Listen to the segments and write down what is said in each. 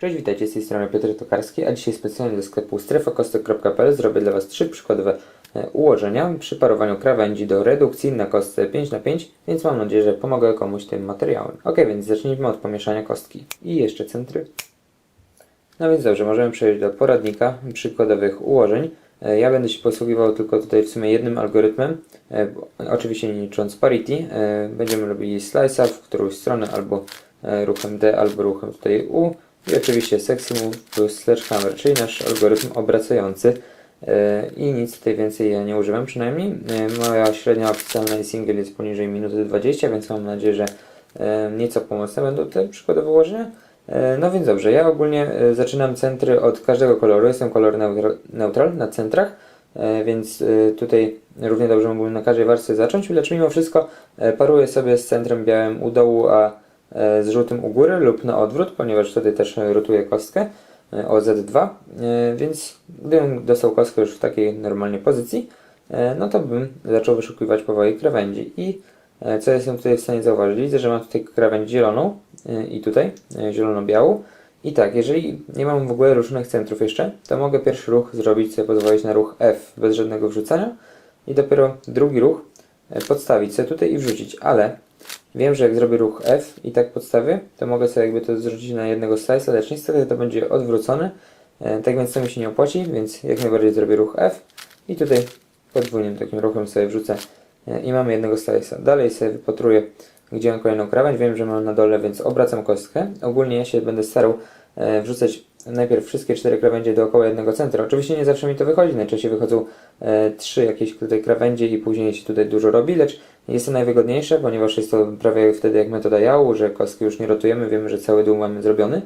Cześć, witajcie, z tej strony Piotr Tokarski, a dzisiaj specjalnie do sklepu strefakostek.pl zrobię dla Was trzy przykładowe e, ułożenia przy parowaniu krawędzi do redukcji na kostce 5x5, więc mam nadzieję, że pomogę komuś tym materiałem. Ok, więc zacznijmy od pomieszania kostki. I jeszcze centry. No więc dobrze, możemy przejść do poradnika przykładowych ułożeń. E, Ja będę się posługiwał tylko tutaj w sumie jednym algorytmem, e, oczywiście nie licząc parity. Będziemy robili slice'a w którąś stronę albo ruchem D, albo ruchem tutaj U. I oczywiście sexy move plus sledgehammer, czyli nasz algorytm obracający. E, I nic tutaj więcej ja nie używam przynajmniej. E, Moja średnia oficjalna single jest poniżej minuty 20, więc mam nadzieję, że e, nieco pomocne będą te przykładowe ułożenia. No więc dobrze, ja ogólnie zaczynam centry od każdego koloru, jestem kolor neutral, na centrach, więc tutaj równie dobrze mógłbym na każdej warstwie zacząć, lecz mimo wszystko paruję sobie z centrem białym u dołu, a z żółtym u góry lub na odwrót, ponieważ wtedy też e, rotuję kostkę e, o Z2, e, więc gdybym dostał kostkę już w takiej normalnej pozycji, e, no to bym zaczął wyszukiwać powoli krawędzi i e, co jestem tutaj w stanie zauważyć? Widzę, że mam tutaj krawędź zieloną e, i tutaj e, zielono-białą. I tak, jeżeli nie mam w ogóle różnych centrów jeszcze, to mogę pierwszy ruch zrobić, sobie pozwolić na ruch F bez żadnego wrzucania i dopiero drugi ruch e, podstawić sobie tutaj i wrzucić, ale wiem, że jak zrobię ruch F i tak podstawię, to mogę sobie jakby to zrzucić na jednego slice'a, lecz niestety to będzie odwrócone, tak więc to mi się nie opłaci, więc jak najbardziej zrobię ruch F i tutaj podwójnym takim ruchem sobie wrzucę e, i mamy jednego slice'a. Dalej sobie wypatruję, gdzie mam kolejną krawędź. Wiem, że mam na dole, więc obracam kostkę. Ogólnie ja się będę starał e, wrzucać najpierw wszystkie cztery krawędzie dookoła jednego centra. Oczywiście nie zawsze mi to wychodzi. Najczęściej wychodzą e, trzy jakieś tutaj krawędzie i później się tutaj dużo robi, lecz jest to najwygodniejsze, ponieważ jest to prawie wtedy jak metoda jału, że kostki już nie rotujemy, wiemy, że cały dół mamy zrobiony.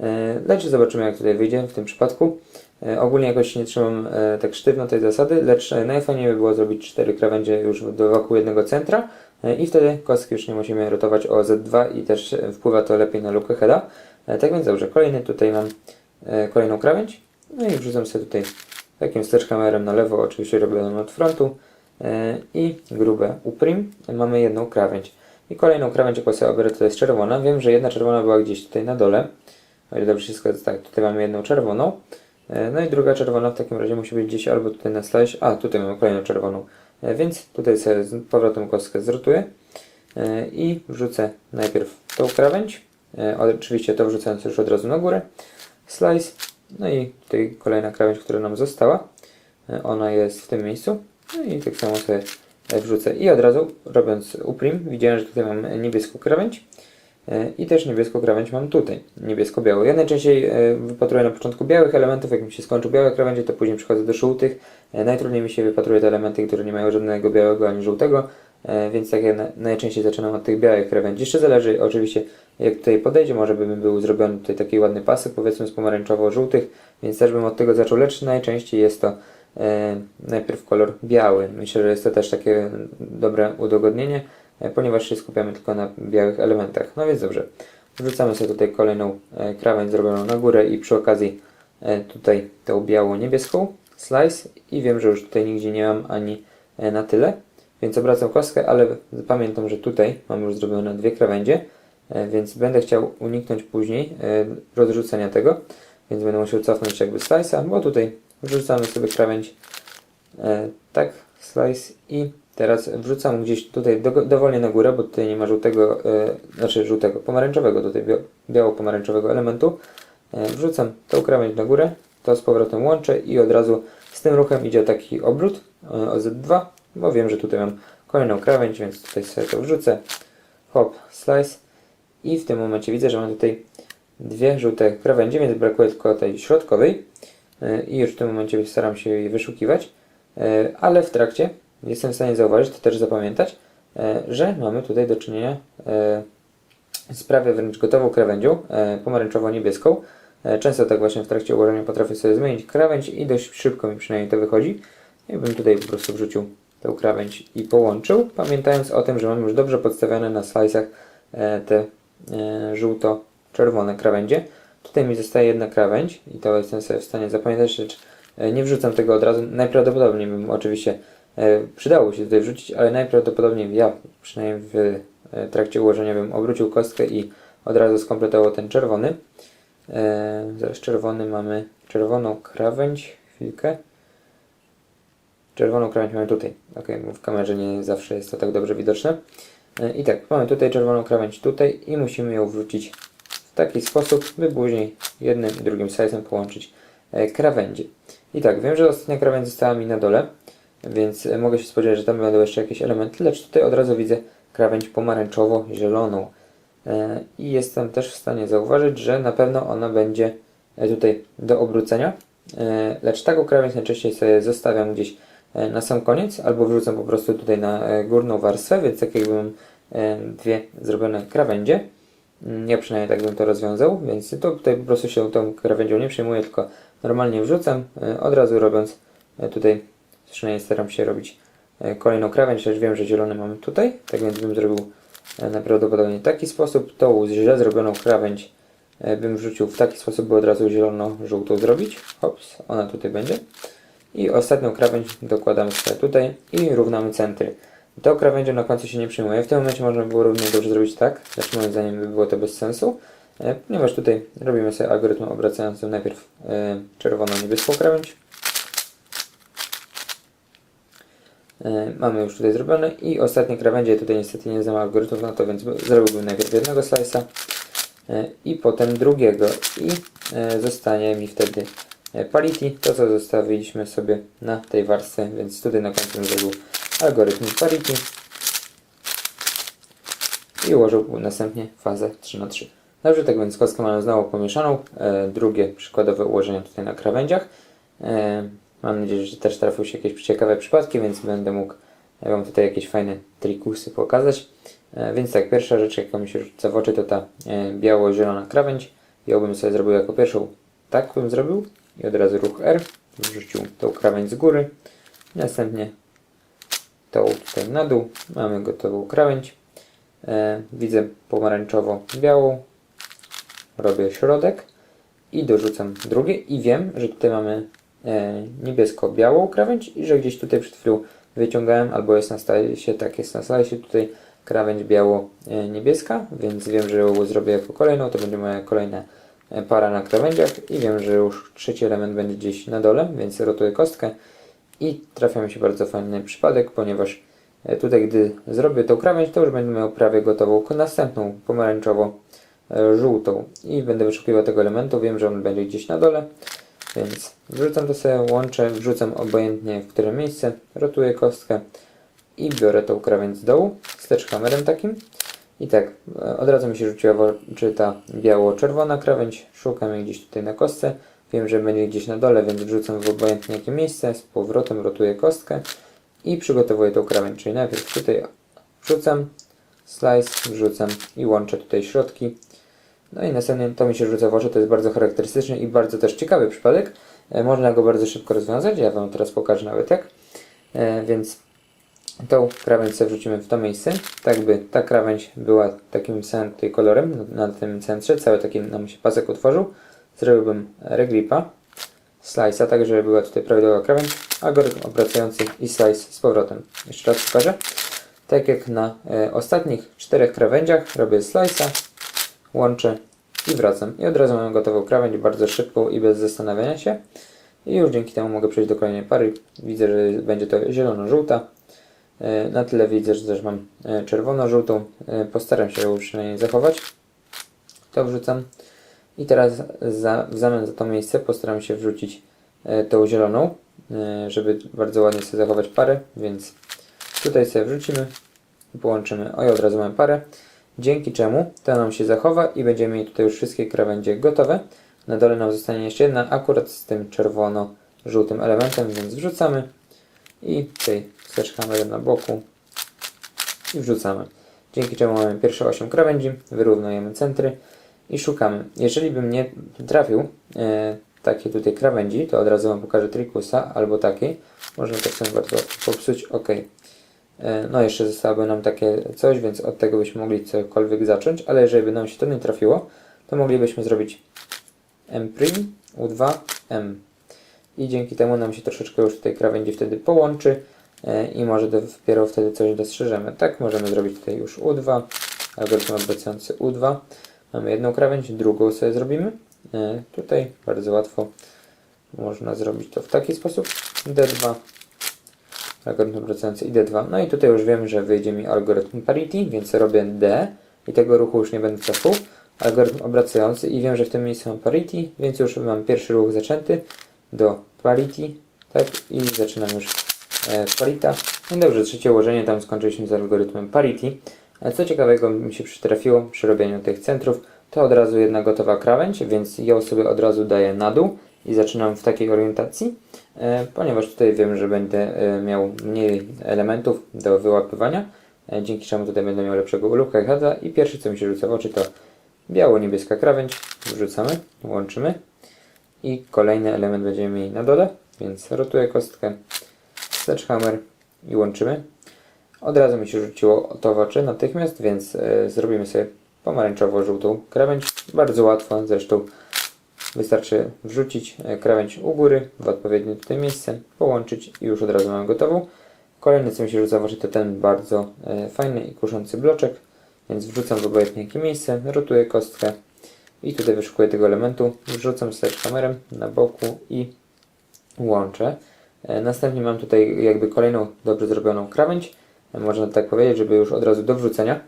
E, Lecz zobaczymy jak tutaj wyjdzie w tym przypadku. E, Ogólnie jakoś nie trzymam e, tak sztywno tej zasady, lecz najfajniej by było zrobić cztery krawędzie już wokół jednego centra i wtedy kostki już nie musimy rotować o Z2 i też wpływa to lepiej na lukę heada. Tak więc dobrze, kolejny tutaj mam kolejną krawędź, no i wrzucam sobie tutaj takim kamerem na lewo, oczywiście robioną od frontu i grube uprim. Mamy jedną krawędź. I kolejną krawędź, jaką sobie to jest czerwona. Wiem, że jedna czerwona była gdzieś tutaj na dole. O ile dobrze się zgadza, tak, tutaj mamy jedną czerwoną. E, No i druga czerwona w takim razie musi być gdzieś albo tutaj na slash, a tutaj mamy kolejną czerwoną. E, Więc tutaj sobie z powrotem kostkę zrotuję e, i wrzucę najpierw tą krawędź. E, Oczywiście to wrzucając już od razu na górę. Slice. No i tutaj kolejna krawędź, która nam została. E, Ona jest w tym miejscu. No i tak samo sobie e, wrzucę. I od razu robiąc uprim, widziałem, że tutaj mam niebieską krawędź. E, I też niebieską krawędź mam tutaj, niebiesko-białą. Ja najczęściej e, wypatruję na początku białych elementów, jak mi się skończą białe krawędzie, to później przechodzę do żółtych. Najtrudniej mi się wypatruje te elementy, które nie mają żadnego białego ani żółtego, więc tak ja na- najczęściej zaczynam od tych białych krawędzi. Jeszcze zależy oczywiście jak tutaj podejdzie, może by był zrobiony tutaj taki ładny pasek powiedzmy z pomarańczowo-żółtych, więc też bym od tego zaczął, lecz najczęściej jest to najpierw kolor biały. Myślę, że jest to też takie dobre udogodnienie, e, ponieważ się skupiamy tylko na białych elementach. No więc dobrze, wrzucamy sobie tutaj kolejną e, krawędź zrobioną na górę i przy okazji e, tutaj tą biało-niebieską slice i wiem, że już tutaj nigdzie nie mam ani e, na tyle, więc obracam kostkę, ale pamiętam, że tutaj mam już zrobione dwie krawędzie, e, więc będę chciał uniknąć później e, rozrzucenia tego, więc będę musiał cofnąć jakby slice'a, bo tutaj wrzucamy sobie krawędź e, tak, slice i teraz wrzucam gdzieś tutaj do, dowolnie na górę, bo tutaj nie ma żółtego, e, znaczy żółtego, pomarańczowego tutaj, bia- biało-pomarańczowego elementu. E, wrzucam tą krawędź na górę, to z powrotem łączę i od razu z tym ruchem idzie taki obrót e, o Z2, bo wiem, że tutaj mam kolejną krawędź, więc tutaj sobie to wrzucę. Hop, slice i w tym momencie widzę, że mam tutaj dwie żółte krawędzie, więc brakuje tylko tej środkowej i już w tym momencie staram się jej wyszukiwać, E, ale w trakcie jestem w stanie zauważyć, to też zapamiętać, e, że mamy tutaj do czynienia e, z prawie wręcz gotową krawędzią, e, pomarańczowo-niebieską. E, Często tak właśnie w trakcie ułożenia potrafię sobie zmienić krawędź i dość szybko mi przynajmniej to wychodzi. Ja bym tutaj po prostu wrzucił tę krawędź i połączył, pamiętając o tym, że mam już dobrze podstawione na slice'ach e, te e, żółto-czerwone krawędzie. Tutaj mi zostaje jedna krawędź i to jestem sobie w stanie zapamiętać, lecz e, nie wrzucam tego od razu. Najprawdopodobniej bym oczywiście e, przydało się tutaj wrzucić, ale najprawdopodobniej ja, przynajmniej w e, trakcie ułożenia bym obrócił kostkę i od razu skompletował ten czerwony. Zaraz czerwony mamy czerwoną krawędź. Chwilkę. Czerwoną krawędź mamy tutaj. Ok, w kamerze nie zawsze jest to tak dobrze widoczne. I tak, mamy tutaj czerwoną krawędź tutaj i musimy ją wrzucić w taki sposób, by później jednym i drugim size'em połączyć e, krawędzie. I tak, wiem, że ostatnia krawędź została mi na dole, więc e, mogę się spodziewać, że tam będą jeszcze jakieś elementy, lecz tutaj od razu widzę krawędź pomarańczowo-zieloną. E, I jestem też w stanie zauważyć, że na pewno ona będzie tutaj do obrócenia, lecz taką krawędź najczęściej sobie zostawiam gdzieś na sam koniec, albo wrzucam po prostu tutaj na górną warstwę, więc tak jakby mam e, dwie zrobione krawędzie. Ja przynajmniej tak bym to rozwiązał, więc to tutaj po prostu się tą krawędzią nie przejmuję, tylko normalnie wrzucam, e, od razu robiąc e, tutaj, przynajmniej staram się robić e, kolejną krawędź, lecz wiem, że zielony mamy tutaj, tak więc bym zrobił najprawdopodobniej w taki sposób, tą źle zrobioną krawędź bym wrzucił w taki sposób, by od razu zielono-żółtą zrobić, hops, ona tutaj będzie. I ostatnią krawędź dokładamy sobie tutaj i równamy centry. Tą krawędzią na końcu się nie przyjmuje. W tym momencie można by było równie dobrze zrobić tak, lecz moim zdaniem by było to bez sensu, e, ponieważ tutaj robimy sobie algorytm obracający najpierw e, czerwono-niebieską krawędź. E, Mamy już tutaj zrobione i ostatnie krawędzie, tutaj niestety nie znam algorytmów na to, więc zrobiłbym najpierw jednego slice'a i potem drugiego i zostanie mi wtedy parity, to co zostawiliśmy sobie na tej warstwie, więc tutaj na końcu bym zrobił algorytm parity i ułożył następnie fazę 3 na 3 Dobrze, tak więc kostkę mamy znowu pomieszaną. E, drugie przykładowe ułożenia tutaj na krawędziach. E, mam nadzieję, że też trafią się jakieś ciekawe przypadki, więc będę mógł e, Wam tutaj jakieś fajne trikusy pokazać. E, więc tak, pierwsza rzecz, jaka mi się rzuca w oczy, to ta e, biało-zielona krawędź. Ja bym sobie zrobił jako pierwszą, tak bym zrobił i od razu ruch R, wrzucił tą krawędź z góry. Następnie tą tutaj na dół. Mamy gotową krawędź. E, widzę pomarańczowo-białą. Robię środek i dorzucam drugie i wiem, że tutaj mamy e, niebiesko-białą krawędź i że gdzieś tutaj przed chwilą wyciągałem, albo jest na się tak jest na slajsie tutaj krawędź biało-niebieska, więc wiem, że ją zrobię jako kolejną, to będzie moja kolejna e, para na krawędziach i wiem, że już trzeci element będzie gdzieś na dole, więc rotuję kostkę i trafia mi się bardzo fajny przypadek, ponieważ e, tutaj gdy zrobię tą krawędź, to już będę miał prawie gotową następną pomarańczowo-żółtą i będę wyszukiwał tego elementu, wiem, że on będzie gdzieś na dole, więc wrzucam to sobie, łączę, wrzucam obojętnie w które miejsce, rotuję kostkę i biorę tą krawędź z dołu, sledgehammerem takim. I tak, e, od razu mi się rzuciła w ta biało-czerwona krawędź, szukam jej gdzieś tutaj na kostce, wiem, że będzie gdzieś na dole, więc wrzucam w obojętnie jakie miejsce, z powrotem rotuję kostkę i przygotowuję tą krawędź, czyli najpierw tutaj wrzucam, slice, wrzucam i łączę tutaj środki. No i następnie to mi się rzuca w oczy, to jest bardzo charakterystyczny i bardzo też ciekawy przypadek. E, Można go bardzo szybko rozwiązać, ja Wam teraz pokażę nawet jak. E, Więc tą krawędź sobie wrzucimy w to miejsce, tak by ta krawędź była takim samym kolorem na na tym centrze, cały taki nam się pasek utworzył. Zrobiłbym regripa, slice'a, tak żeby była tutaj prawidłowa krawędź, algorytm obracający i slice z powrotem. Jeszcze raz pokażę. Tak jak na e, ostatnich czterech krawędziach robię slice'a, łączę i wracam. I od razu mam gotową krawędź, bardzo szybką i bez zastanawiania się. I już dzięki temu mogę przejść do kolejnej pary. Widzę, że będzie to zielono-żółta. E, Na tyle widzę, że też mam e, czerwono-żółtą. E, Postaram się ją przynajmniej zachować. To wrzucam. I teraz za, w zamian za to miejsce postaram się wrzucić e, tą zieloną, e, żeby bardzo ładnie sobie zachować parę, więc tutaj sobie wrzucimy i połączymy. O i od razu mamy parę. Dzięki czemu to nam się zachowa i będziemy mieli tutaj już wszystkie krawędzie gotowe. Na dole nam zostanie jeszcze jedna, akurat z tym czerwono-żółtym elementem, więc wrzucamy i tutaj wsteczkamy na boku i wrzucamy. Dzięki czemu mamy pierwsze 8 krawędzi, wyrównujemy centry i szukamy. Jeżeli bym nie trafił e, takie tutaj krawędzi, to od razu Wam pokażę trikusa albo takiej. Można to sobie bardzo popsuć. OK. E, no jeszcze zostałoby nam takie coś, więc od tego byśmy mogli cokolwiek zacząć, ale jeżeli by nam się to nie trafiło, to moglibyśmy zrobić M' U2 M i dzięki temu nam się troszeczkę już tutaj krawędzi wtedy połączy e, i może dopiero wtedy coś dostrzeżemy. Tak, możemy zrobić tutaj już U2, algorytm obracający U2. Mamy jedną krawędź, drugą sobie zrobimy E, Tutaj bardzo łatwo można zrobić to w taki sposób. D2, algorytm obracający i D2. No i tutaj już wiem, że wyjdzie mi algorytm parity, więc robię D i tego ruchu już nie będę cofał. Algorytm obracający i wiem, że w tym miejscu mam parity, więc już mam pierwszy ruch zaczęty do parity, tak, i zaczynam już e, parita. No dobrze, trzecie ułożenie, tam skończyliśmy z algorytmem parity. Ale co ciekawego mi się przytrafiło przy robieniu tych centrów, to od razu jedna gotowa krawędź, więc ją sobie od razu daję na dół i zaczynam w takiej orientacji, e, ponieważ tutaj wiem, że będę e, miał mniej elementów do wyłapywania, e, dzięki czemu tutaj będę miał lepszego ulubka heada i pierwsze co mi się rzuca w oczy to biało-niebieska krawędź, wrzucamy, łączymy i kolejny element będziemy mieli na dole, więc rotuję kostkę, sledgehammer i łączymy. Od razu mi się rzuciło to w oczy natychmiast, więc e, zrobimy sobie pomarańczowo-żółtą krawędź. Bardzo łatwo, zresztą wystarczy wrzucić e, krawędź u góry w odpowiednie tutaj miejsce, połączyć i już od razu mamy gotową. Kolejny co mi się rzuca w oczy to ten bardzo e, fajny i kuszący bloczek, więc wrzucam w obojętnie jakie miejsce, rotuję kostkę i tutaj wyszukuję tego elementu, wrzucam sledgehammerem na boku i łączę. Następnie mam tutaj jakby kolejną dobrze zrobioną krawędź, można tak powiedzieć, żeby już od razu do wrzucenia.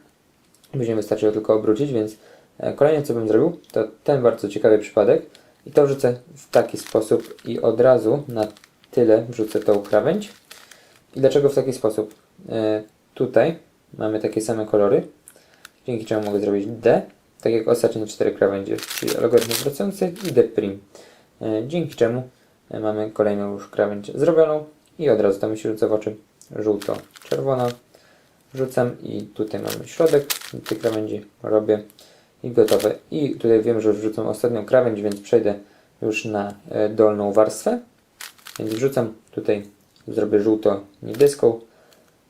Później wystarczy ją tylko obrócić, więc e, kolejne co bym zrobił, to ten bardzo ciekawy przypadek i to wrzucę w taki sposób i od razu na tyle wrzucę tą krawędź. I dlaczego w taki sposób? E, Tutaj mamy takie same kolory, dzięki czemu mogę zrobić D, tak jak ostatnie cztery krawędzie, czyli algorytm wracający i D'. E, Dzięki czemu mamy kolejną już krawędź zrobioną i od razu to mi się rzuca w oczy żółto-czerwona. Rzucam i tutaj mamy środek tej krawędzi, robię i gotowe. I tutaj wiem, że wrzucam ostatnią krawędź, więc przejdę już na e, dolną warstwę. Więc wrzucam tutaj, zrobię żółto-niebieską,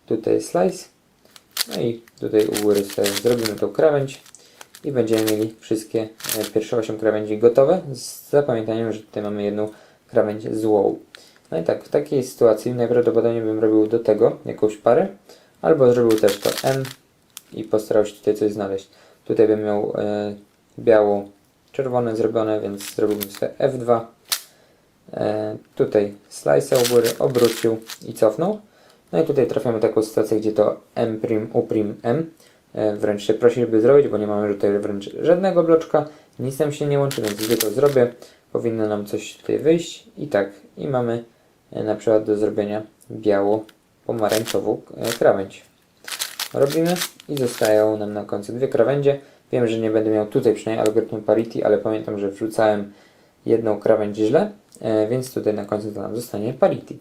tutaj slice, no i tutaj u góry sobie zrobimy tą krawędź i będziemy mieli wszystkie e, pierwsze 8 krawędzi gotowe z zapamiętaniem, że tutaj mamy jedną krawędź złą. No i tak, w takiej sytuacji najprawdopodobniej bym robił do tego jakąś parę, albo zrobił też to M i postarał się tutaj coś znaleźć. Tutaj bym miał e, biało, czerwone zrobione, więc zrobiłbym sobie F2. E, tutaj slice u góry, obrócił i cofnął. No i tutaj trafiamy taką sytuację, gdzie to M', U', M. E, wręcz się prosi, żeby zrobić, bo nie mamy tutaj wręcz żadnego bloczka. Nic nam się nie łączy, więc gdy to zrobię, powinno nam coś tutaj wyjść. I tak, i mamy na przykład do zrobienia biało-pomarańczową e, krawędź. Robimy i zostają nam na końcu dwie krawędzie. Wiem, że nie będę miał tutaj przynajmniej algorytmu parity, ale pamiętam, że wrzucałem jedną krawędź źle, e, więc tutaj na końcu to nam zostanie parity.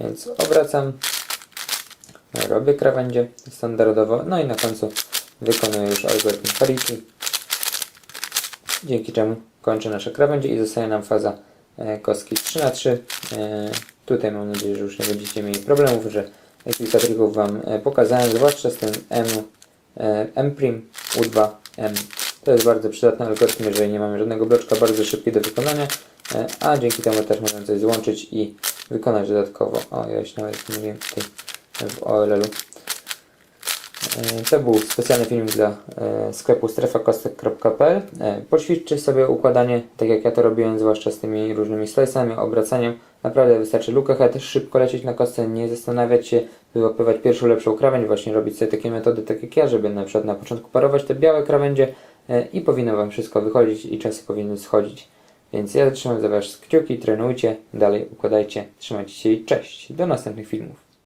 Więc obracam, robię krawędzie standardowo, no i na końcu wykonuję już algorytm parity, dzięki czemu kończę nasze krawędzie i zostaje nam faza e, kostki 3 na 3 e, Tutaj mam nadzieję, że już nie będziecie mieli problemów, że kilka trików Wam e, pokazałem, zwłaszcza z tym M, e, M', U2, M. To jest bardzo przydatny algorytm, jeżeli nie mamy żadnego bloczka, bardzo szybki do wykonania, e, a dzięki temu też możemy coś złączyć i wykonać dodatkowo. O, ja się nawet mówiłem tutaj w OLL-u. E, To był specjalny film dla e, sklepu strefakostek.pl. E, Poćwiczcie sobie układanie, tak jak ja to robiłem, zwłaszcza z tymi różnymi slice'ami, obracaniem. Naprawdę wystarczy look ahead, szybko lecieć na kostce, nie zastanawiać się, wyłapywać pierwszą lepszą krawędź, właśnie robić sobie takie metody, tak jak ja, żeby na przykład na początku parować te białe krawędzie i powinno Wam wszystko wychodzić i czasy powinny schodzić. Więc ja trzymam za Was kciuki, trenujcie, dalej układajcie, trzymajcie się i cześć. Do następnych filmów.